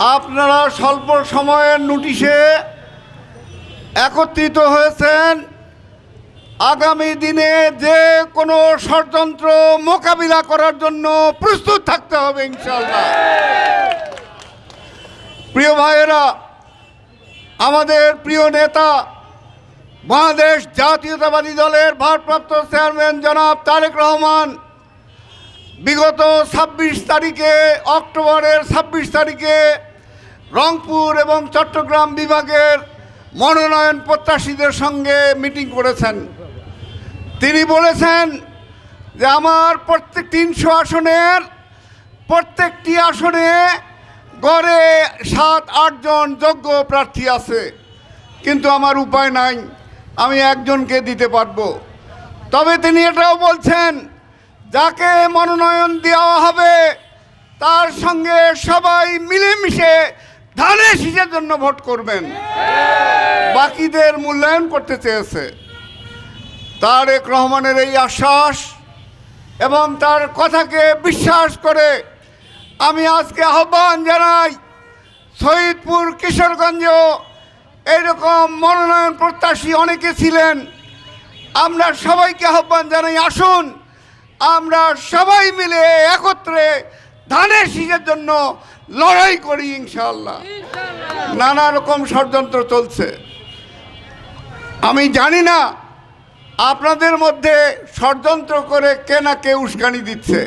আপনারা স্বল্প সময়ের নোটিশে একত্রিত হয়েছেন। আগামী দিনে যে কোনো ষড়যন্ত্র মোকাবিলা করার জন্য প্রস্তুত থাকতে হবে ইনশাল্লাহ প্রিয় ভাইয়েরা, আমাদের প্রিয় নেতা বাংলাদেশ জাতীয়তাবাদী দলের ভারপ্রাপ্ত চেয়ারম্যান জনাব তারেক রহমান বিগত ছাব্বিশ তারিখে, অক্টোবরের ছাব্বিশ তারিখে রংপুর এবং চট্টগ্রাম বিভাগের মনোনয়ন প্রত্যাশীদের সঙ্গে মিটিং করেছেন। তিনি বলেছেন যে আমার প্রত্যেক তিনশো আসনের, প্রত্যেকটি আসনে গড়ে সাত আটজন যোগ্য প্রার্থী আছে। কিন্তু আমার উপায় নাই, আমি একজনকে দিতে পারব। তবে তিনি এটাও বলছেন, যাকে মনোনয়ন দেওয়া হবে, তার সঙ্গে সবাই মিলেমিশে ধানের শীষের জন্য ভোট করবেন। বাকিদের মূল্যায়ন করতে চেয়েছে। তারেক রহমানের এই আশ্বাস এবং তার কথাকে বিশ্বাস করে আমি আজকে আহ্বান জানাই, শহীদপুর কিশোরগঞ্জেও এইরকম মনোনয়ন প্রত্যাশী অনেকে ছিলেন। আমরা সবাইকে আহ্বান জানাই, আসুন, আমরা সবাই মিলে একত্রে ধানের শীষের জন্য লড়াই করি ইনশাল্লাহ নানা রকম ষড়যন্ত্র চলছে। আমি জানি না আপনাদের মধ্যে ষড়যন্ত্র করে কে না কে উস্কানি দিচ্ছে।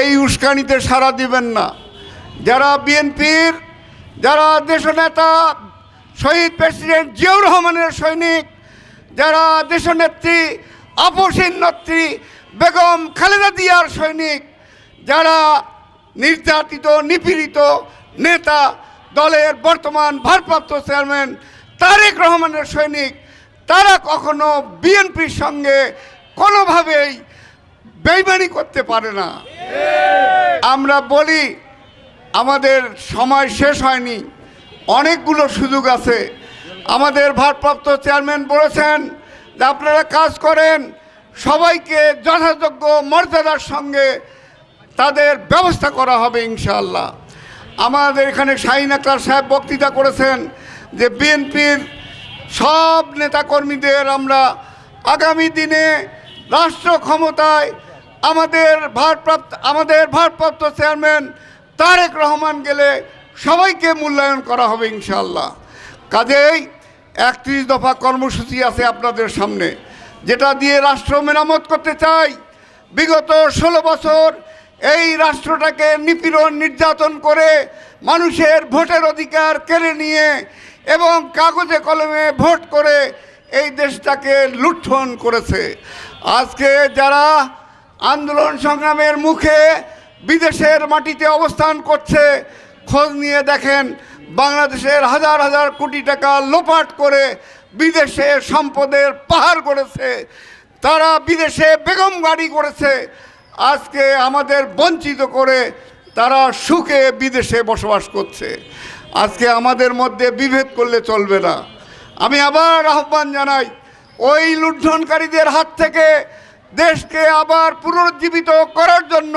এই উস্কানিতে সাড়া দিবেন না। যারা বিএনপির যারা দেশনেতা শহীদ প্রেসিডেন্ট জিয়াউর রহমানের সৈনিক যারা দেশনেত্রী আপসীন নেত্রী বেগম খালেদা দিয়ার সৈনিক যারা নির্যাতিত, নিপীড়িত নেতা দলের বর্তমান ভারপ্রাপ্ত চেয়ারম্যান তারেক রহমানের সৈনিক, তারা কখনো বিএনপির সঙ্গে কোনোভাবেই বেইমানি করতে পারে না। আমরা বলি, আমাদের সময় শেষ হয়নি, অনেকগুলো সুযোগ আছে। আমাদের ভারপ্রাপ্ত চেয়ারম্যান বলেছেন যে আপনারা কাজ করেন, সবাইকে যথাযোগ্য মর্যাদার সঙ্গে তাদের ব্যবস্থা করা হবে ইনশাআল্লাহ। আমাদের এখানে শাহিন আক্তার সাহেব বক্তৃতা করেছেন যে বিএনপির সব নেতাকর্মীদের আমরা আগামী দিনে রাষ্ট্র ক্ষমতায় আমাদের ভারপ্রাপ্ত আমাদের ভারপ্রাপ্ত চেয়ারম্যান তারেক রহমান গেলে সবাইকে মূল্যায়ন করা হবে ইনশাআল্লাহ। কাজেই একত্রিশ দফা কর্মসূচি আছে আপনাদের সামনে, যেটা দিয়ে রাষ্ট্র মেরামত করতে চাই। বিগত ষোলো বছর এই রাষ্ট্রটাকে নিপীড়ন, নির্যাতন করে মানুষের ভোটের অধিকার কেড়ে নিয়ে এবং কাগজে কলমে ভোট করে এই দেশটাকে লুণ্ঠন করেছে। আজকে যারা আন্দোলন সংগ্রামের মুখে বিদেশের মাটিতে অবস্থান করছে, খোঁজ নিয়ে দেখেন বাংলাদেশের হাজার হাজার কোটি টাকা লোপাট করে বিদেশে সম্পদের পাহাড় করেছে তারা বিদেশে বেগম গাড়ি করেছে আজকে আমাদের বঞ্চিত করে তারা সুখে বিদেশে বসবাস করছে। আজকে আমাদের মধ্যে বিভেদ করলে চলবে না। আমি আবার আহ্বান জানাই, ওই লুণ্ঠনকারীদের হাত থেকে দেশকে আবার পুনরুজ্জীবিত করার জন্য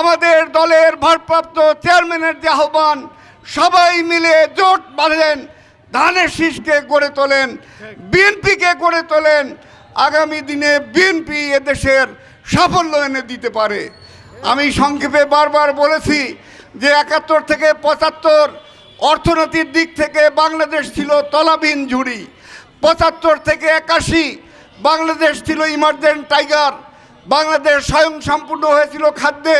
আমাদের দলের ভারপ্রাপ্ত চেয়ারম্যানের যে আহ্বান, সবাই মিলে জোট বাঁধেন ধানের শীষকে গড়ে তোলেন, বিএনপিকে গড়ে তোলেন। আগামী দিনে বিএনপি এদেশের সাফল্য এনে দিতে পারে। আমি সংক্ষেপে বারবার বলেছি যে একাত্তর থেকে পঁচাত্তর অর্থনীতির দিক থেকে বাংলাদেশ ছিল তলাবিহীন ঝুড়ি। পঁচাত্তর থেকে একাশি বাংলাদেশ ছিল ইমার্জেন্ট টাইগার। বাংলাদেশ স্বয়ং সম্পূর্ণ হয়েছিল খাদ্যে।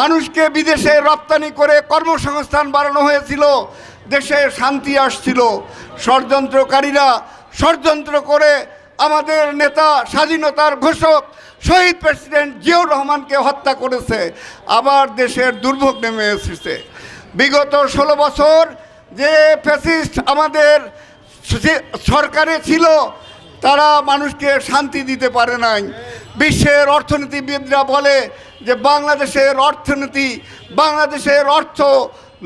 মানুষকে বিদেশে রপ্তানি করে কর্মসংস্থান বাড়ানো হয়েছিল। দেশে শান্তি আসছিল। ষড়যন্ত্রকারীরা ষড়যন্ত্র করে আমাদের নেতা স্বাধীনতার ঘোষক শহীদ প্রেসিডেন্ট জিয়াউর রহমানকে হত্যা করেছে, আবার দেশের দুর্ভোগ নেমে এসেছে। বিগত ষোলো বছর যে ফ্যাসিস্ট আমাদের সরকারে ছিল, তারা মানুষকে শান্তি দিতে পারে নাই। বিশ্বের অর্থনীতিবিদরা বলে যে বাংলাদেশের অর্থনীতি, বাংলাদেশের অর্থ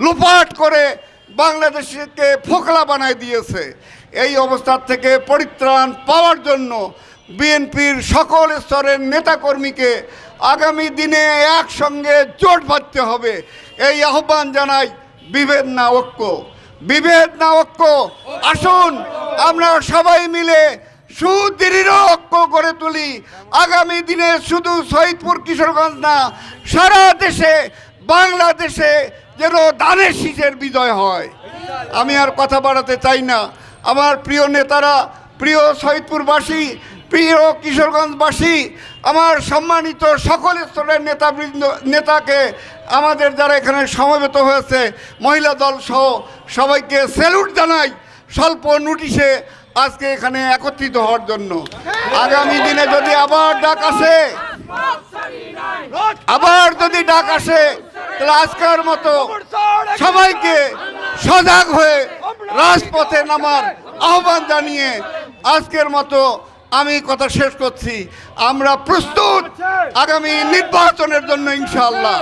লুপাট করে বাংলাদেশকে ফোকলা বানায় দিয়েছে। এই অবস্থার থেকে পরিত্রাণ পাওয়ার জন্য বিএনপির সকল স্তরের নেতাকর্মীকে আগামী দিনে একসঙ্গে জোট বাঁধতে হবে। এই আহ্বান জানাই বিভেদ না ঐক্য। বিভেদ না ঐক্য। আসুন, আমরা সবাই মিলে সুদৃঢ় ঐক্য করে তুলি। আগামী দিনে শুধু শহীদপুর কিশোরগঞ্জ না, সারা দেশে, বাংলাদেশে যেন দানের শীষের বিজয় হয়। আমি আর কথা বাড়াতে চাই না। আমার প্রিয় নেতারা, প্রিয় শহীদপুরবাসী, প্রিয় কিশোরগঞ্জবাসী, আমার সম্মানিত সকল স্তরের নেতাবৃন্দ, নেতাকে আমাদের যারা এখানে সমবেত হয়েছে, মহিলা দল সহ সবাইকে স্যালুট জানাই স্বল্প নোটিশে আজকে এখানে একত্রিত হওয়ার জন্য। আগামী দিনে যদি আবার ডাক আসে, আবার যদি ডাক আসে, তাহলে আজকের মতো সবাইকে সজাগ হয়ে রাজপথে নামার আহ্বান জানিয়ে আজকের মতো আমি কথা শেষ করছি। আমরা প্রস্তুত আগামী নির্বাচনের জন্য ইনশাআল্লাহ।